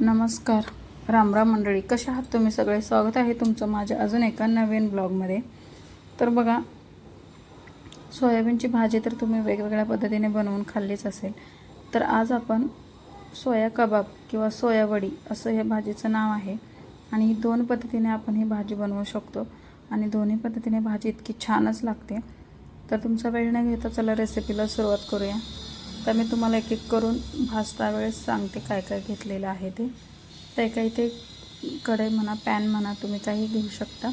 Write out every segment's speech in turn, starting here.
नमस्कार. रामराम मंडळी कशा आहात तुम्ही? सगळे स्वागत आहे तुमचं माझ्या अजून एका नवीन ब्लॉगमध्ये. तर बघा सोयाबीनची भाजी तर तुम्ही वेगवेगळ्या पद्धतीने बनवून खाल्लीच असेल. तर आज आपण सोया कबाब किंवा सोयावडी असं हे भाजीचं नाव आहे आणि ही दोन पद्धतीने आपण ही भाजी बनवू शकतो आणि दोन्ही पद्धतीने भाजी इतकी छानच लागते. तर तुमचा वेळ न घेता चला रेसिपीला सुरुवात करूया. तर मी तुम्हाला एक एक करून भाजता वेळेस सांगते काय काय घेतलेलं आहे ते. तर काही ते कढई म्हणा पॅन म्हणा तुम्ही काही घेऊ शकता.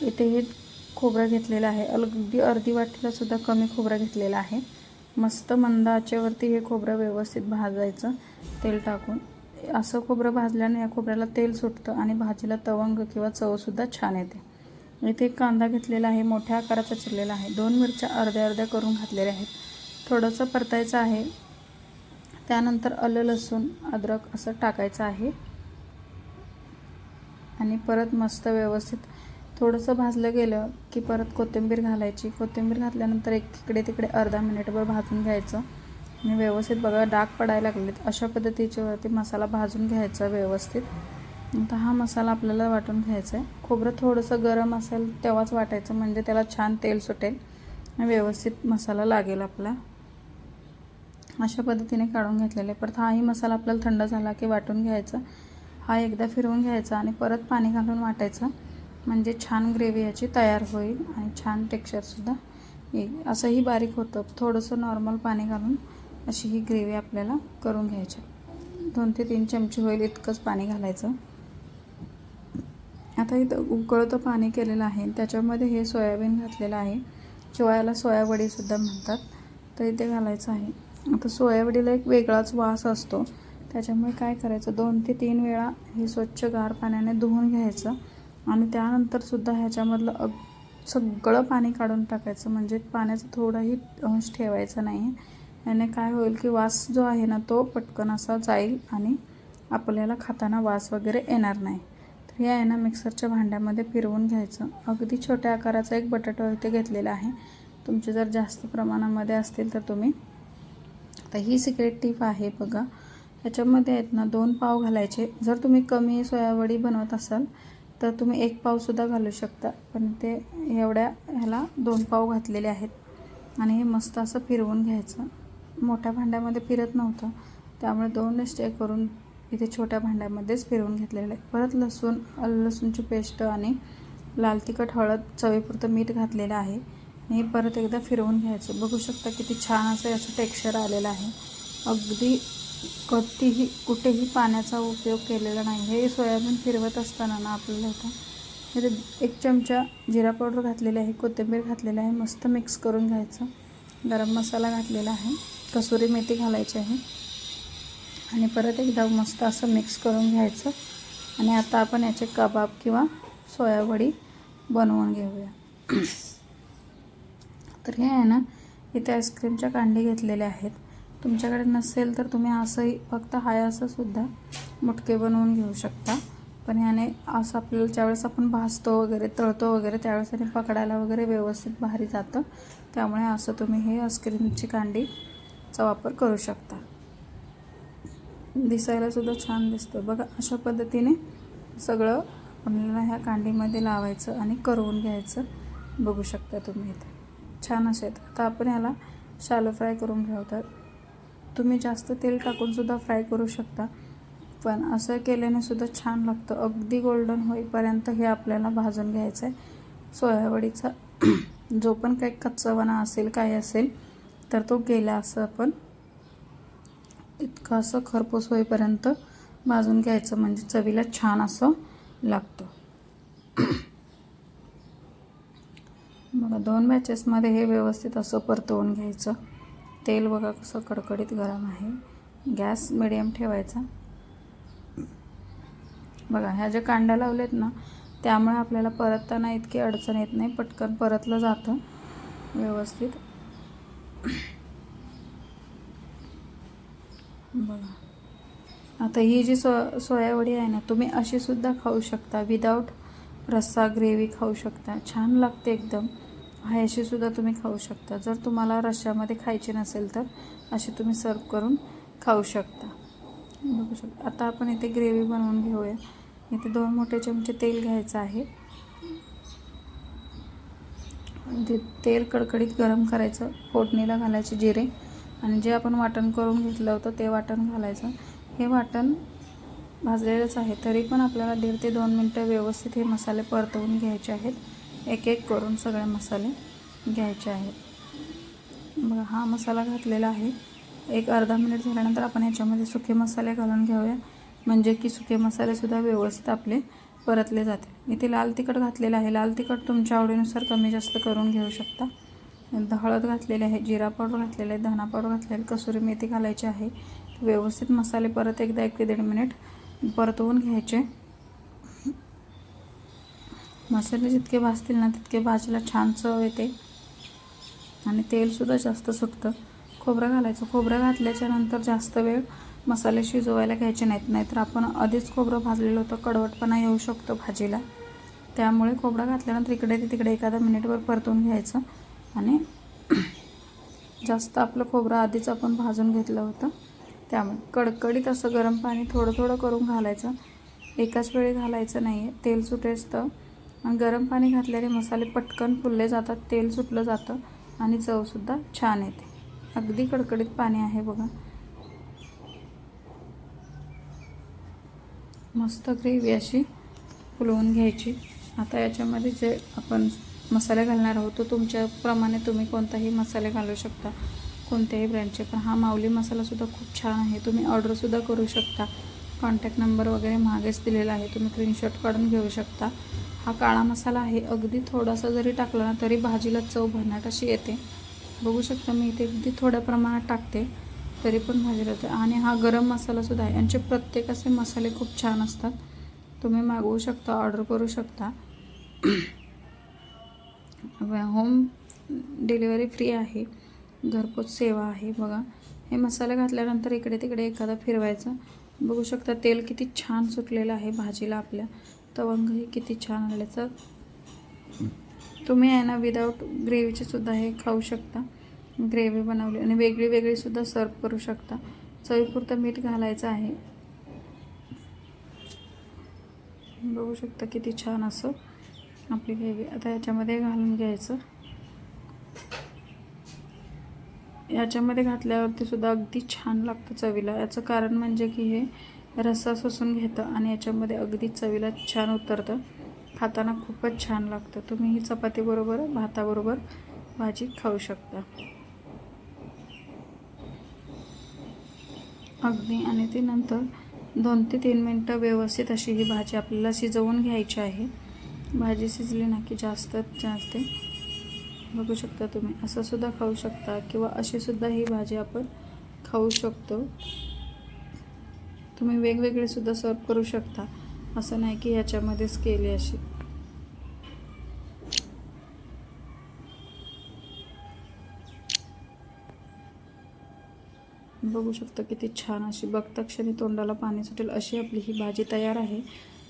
इथे हे खोबरं घेतलेलं आहे. अगदी अर्धी वाटीला सुद्धा कमी खोबरं घेतलेलं आहे. मस्त मंद आचेवरती हे खोबरं व्यवस्थित भाजायचं तेल टाकून. असं खोबरं भाजल्याने या खोबऱ्याला तेल सुटतं आणि भाजीला तवंग किंवा चवसुद्धा छान येते. इथे एक कांदा घेतलेला आहे मोठ्या आकाराचा चिरलेला आहे. दोन मिरच्या अर्ध्या अर्ध्या करून घातलेल्या आहेत. थोडंसं परतायचं आहे. त्यानंतर आलं लसूण अद्रक असं टाकायचं आहे. आणि परत मस्त व्यवस्थित थोडंसं भाजलं गेलं की परत कोथिंबीर घालायची. कोथिंबीर घातल्यानंतर एक इकडे तिकडे अर्धा मिनिटभर भाजून घ्यायचं. आणि व्यवस्थित बघा डाग पडायला लागलेत. अशा पद्धतीच्यावरती मसाला भाजून घ्यायचा व्यवस्थित. तर हा मसाला आपल्याला वाटून घ्यायचा आहे. खोबरं थोडंसं गरम असेल तेव्हाच वाटायचं म्हणजे त्याला छान तेल सुटेल आणि व्यवस्थित मसाला लागेल आपला. अशा पद्धतीने काढून घेतलेले. परत हाही मसाला आपल्याला थंड झाला की वाटून घ्यायचा. हा एकदा फिरवून घ्यायचा आणि परत पाणी घालून वाटायचं. म्हणजे छान ग्रेव्ही याची तयार होईल आणि छान टेक्स्चरसुद्धा येईल. असंही बारीक होतं. थोडंसं नॉर्मल पाणी घालून अशी ही ग्रेव्ही आपल्याला करून घ्यायची. दोन ते तीन चमचे होईल इतकंच पाणी घालायचं. आता इथं उकळतं पाणी केलेलं आहे. त्याच्यामध्ये हे सोयाबीन घातलेलं आहे. किंवा याला सोयावडीसुद्धा म्हणतात. तर इथे घालायचं आहे. आता सोयाबडीला एक वेगळाच वास असतो. त्याच्यामुळे काय करायचं? दोन ते तीन वेळा हे स्वच्छ गार पाण्याने धुवून घ्यायचं आणि त्यानंतरसुद्धा ह्याच्यामधलं अग सगळं पाणी काढून टाकायचं. म्हणजे पाण्याचा थोडाही अंश ठेवायचा नाही. याने काय होईल की वास जो आहे ना तो पटकन असा जाईल आणि आपल्याला खाताना वास वगैरे येणार नाही. तर हे आहे ना मिक्सरच्या भांड्यामध्ये फिरवून घ्यायचं. अगदी छोट्या आकाराचा एक बटाटा इथे घेतलेला आहे. तुमचे जर जास्त प्रमाणामध्ये असतील तर तुम्ही आता ही सिक्रेट टीप आहे बघा. त्याच्यामध्ये आहेत ना दोन पाव घालायचे. जर तुम्ही कमी सोयावडी बनवत असाल तर तुम्ही एक पावसुद्धा घालू शकता. पण ते एवढ्या ह्याला दोन पाव घातलेले आहेत. आणि हे मस्त असं फिरवून घ्यायचं. मोठ्या भांड्यामध्ये फिरत नव्हतं. त्यामुळे दोन स्टे करून इथे छोट्या भांड्यामध्येच फिरवून घेतलेलं आहे परत लसूण लसूणची पेस्ट आणि लाल तिखट हळद चवीपुरतं मीठ घातलेलं आहे. हे परत एकदा फिरवून घ्यायचं. बघू शकता किती छान असं याचं टेक्स्चर आलेलं आहे. अगदी कधीही कुठेही पाण्याचा उपयोग केलेला नाही. हे सोयाबीन फिरवत असताना ना आपल्याला इथं इथे एक चमचा जिरा पावडर घातलेला आहे कोथिंबीर घातलेला आहे मस्त मिक्स करून घ्यायचं. गरम मसाला घातलेला आहे कसुरी मेथी घालायची आहे. आणि परत एकदा मस्त असं मिक्स करून घ्यायचं. आणि आता आपण याचे कबाब किंवा सोयावडी बनवून घेऊया. तर हे आहे ना इथे आईस्क्रीमच्या कांडी घेतलेल्या आहेत. तुमच्याकडे नसेल तर तुम्ही असंही फक्त हाय असं सुद्धा मुटके बनवून घेऊ शकता. पण ह्याने असं आपल्याला ज्यावेळेस आपण भाजतो वगैरे तळतो वगैरे त्यावेळेस त्याने पकडायला वगैरे व्यवस्थित भारी जातं. त्यामुळे असं तुम्ही हे आईस्क्रीमची कांडीचा वापर करू शकता. दिसायलासुद्धा छान दिसतं बघा अशा पद्धतीने सगळं आपल्याला ह्या कांडीमध्ये लावायचं आणि करवून घ्यायचं. बघू शकता तुम्ही इथे. छान असे आहेत. आता आपण ह्याला शालो फ्राय करून घेऊ तुम्ही जास्त तेल टाकूनसुद्धा फ्राय करू शकता. पण असं केल्याने सुद्धा छान लागतं. अगदी गोल्डन होईपर्यंत हे आपल्याला भाजून घ्यायचं आहे. सोयावडीचा जो पण काही कच्चावणा असेल काय असेल तर तो गेला असं आपण इतकं असं खरपूस होईपर्यंत भाजून घ्यायचं. म्हणजे चवीला छान असं लागतं बघा दोन मॅचेसमध्ये हे व्यवस्थित असं परतवून घ्यायचं. तेल बघा कसं कडकडीत गरम आहे. गॅस मिडियम ठेवायचा. बघा ह्या ज्या कांड्या लावल्यात ना त्यामुळे आपल्याला परतताना इतकी अडचण येत नाही. पटकन परतलं जातं. व्यवस्थित. बघा. आता ही जी सो सोयावडी आहे ना तुम्ही अशी सुद्धा खाऊ शकता. विदाऊट रस्सा ग्रेव्ही खाऊ शकता. छान लागते एकदम. हा सुद्धा तुम्ही खाऊ शकता. जर तुम्हाला रश्श्यामध्ये खायचे नसेल तर असे तुम्ही सर्व करून खाऊ शकता. बघू शकता. आता आपण इथे ग्रेव्ही बनवून घेऊया. इथे दोन मोठे चमचे तेल घ्यायचं आहे. ते तेल कडकडीत गरम करायचं. फोडणीला घालायचे जिरे. आणि जे आपण वाटण करून घेतलं होतं ते वाटण घालायचं. हे वाटण भाजलेलंच आहे. तरी पण आपल्याला दीड ते दोन मिनटं व्यवस्थित हे मसाले परतवून घ्यायचे आहेत. एक एक करून सगळे मसाले घ्यायचे आहेत. बघा हा मसाला घातलेला आहे. एक अर्धा मिनिट झाल्यानंतर आपण ह्याच्यामध्ये सुके मसाले घालून घेऊया. म्हणजे की सुके मसालेसुद्धा व्यवस्थित आपले परतले जातील इथे लाल तिखट घातलेलं आहे. लाल तिखट तुमच्या आवडीनुसार कमी जास्त करून घेऊ शकता. हळद घातलेली आहे जिरा पावडर घातलेला आहे धना पावडर घातलेला आहे कसुरी मेथी घालायची आहे. व्यवस्थित मसाले परत एकदा एक ते दीड मिनिट परतवून घ्यायचे. मसाले जितके भाजतील ना तितके भाजीला छान चव येते. आणि तेलसुद्धा जास्त सुटतं. खोबरं घालायचं. खोबरं घातल्याच्यानंतर जास्त वेळ मसाले शिजवायला घ्यायचे नाहीत. नाहीतर आपण आधीच खोबरं भाजलेलं होतं. कडवटपणा येऊ शकतो भाजीला. त्यामुळे खोबरं घातल्यानंतर इकडे ते तिकडे एखादा मिनिटभर परतून घ्यायचं. आणि जास्त आपलं खोबरं आधीच आपण भाजून घेतलं होतं. त्यामुळे कडकडीत असं गरम पाणी थोडं थोडं करून घालायचं. एकाच वेळी घालायचं नाही आहे तेल सुटेसतं आणि गरम पाणी घातल्याने मसाले पटकन फुलले जातात तेल सुटलं जातं आणि चवसुद्धा छान येते. अगदी कडकडीत पाणी आहे बघा. मस्त ग्रेव्ही अशी फुलवून घ्यायची. आता याच्यामध्ये जे आपण मसाले घालणार आहोत तो तुमच्याप्रमाणे तुम्ही कोणताही मसाले घालू शकता. कोणत्याही ब्रँडचे पण. हा माऊली मसालासुद्धा खूप छान आहे. तुम्ही ऑर्डरसुद्धा करू शकता. कॉन्टॅक्ट नंबर वगैरे मागेच दिलेला आहे. तुम्ही स्क्रीनशॉट काढून घेऊ शकता. हा काळा मसाला आहे. अगदी थोडासा जरी टाकला ना तरी भाजीला चव भन्नाट अशी येते. बघू शकता मी इथे अगदी थोड्या प्रमाणात टाकते तरी पण भाजीला येते आणि हा गरम मसालासुद्धा आहे. यांचे प्रत्येक असे मसाले खूप छान असतात. तुम्ही मागवू शकता ऑर्डर करू शकता. होम डिलिव्हरी फ्री आहे. घरपोच सेवा आहे बघा. हे मसाले घातल्यानंतर इकडे तिकडे एखादा फिरवायचं. बघू शकता तेल किती छान सुटलेलं आहे भाजीला आपल्या. तवंगही किती छान आल्याचं तुम्ही आहे ना विदाऊट ग्रेव्हीचे सुद्धा हे खाऊ शकता. ग्रेव्ही बनवली आणि वेगळी वेगळी सुद्धा सर्व करू शकता. चवीपुरतं मीठ घालायचं आहे. बघू शकता किती छान असं आपली ग्रेव्ही आता याच्यामध्ये घालून घ्यायचं. याच्यामध्ये घातल्यावरती सुद्धा अगदी छान लागतं चवीला. याचं कारण म्हणजे की हे रस्सा सोसून घेतं आणि याच्यामध्ये अगदी चवीला छान उतरतं. खाताना खूपच छान लागतं. तुम्ही ही चपातीबरोबर भाताबरोबर भाजी खाऊ शकता. अगदी. आणि ती नंतर दोन ते तीन मिनटं व्यवस्थित अशी ही भाजी आपल्याला शिजवून घ्यायची आहे. भाजी शिजली ना की जास्तच जास्त. बघू शकता तुम्ही. असंसुद्धा खाऊ शकता किंवा अशीसुद्धा ही भाजी आपण खाऊ शकतो. तुम्ही वेगवेगळे सुद्धा सर्व करू शकता. असं नाही की ह्याच्यामध्येच केली अशी. बघू शकता किती छान अशी. बघता क्षणी तोंडाला पाणी सुटेल अशी आपली ही भाजी तयार आहे.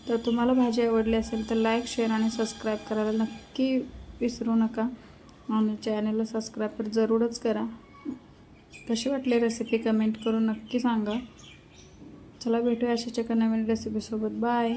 तर तुम्हाला भाजी आवडली असेल तर लाईक शेअर आणि सबस्क्राईब करायला नक्की विसरू नका. आणि चॅनलला सबस्क्राईब तर जरूरच करा. कशी वाटली रेसिपी कमेंट करून नक्की सांगा. चला भेटूया अशाच एका नवीन रेसिपीसोबत बाय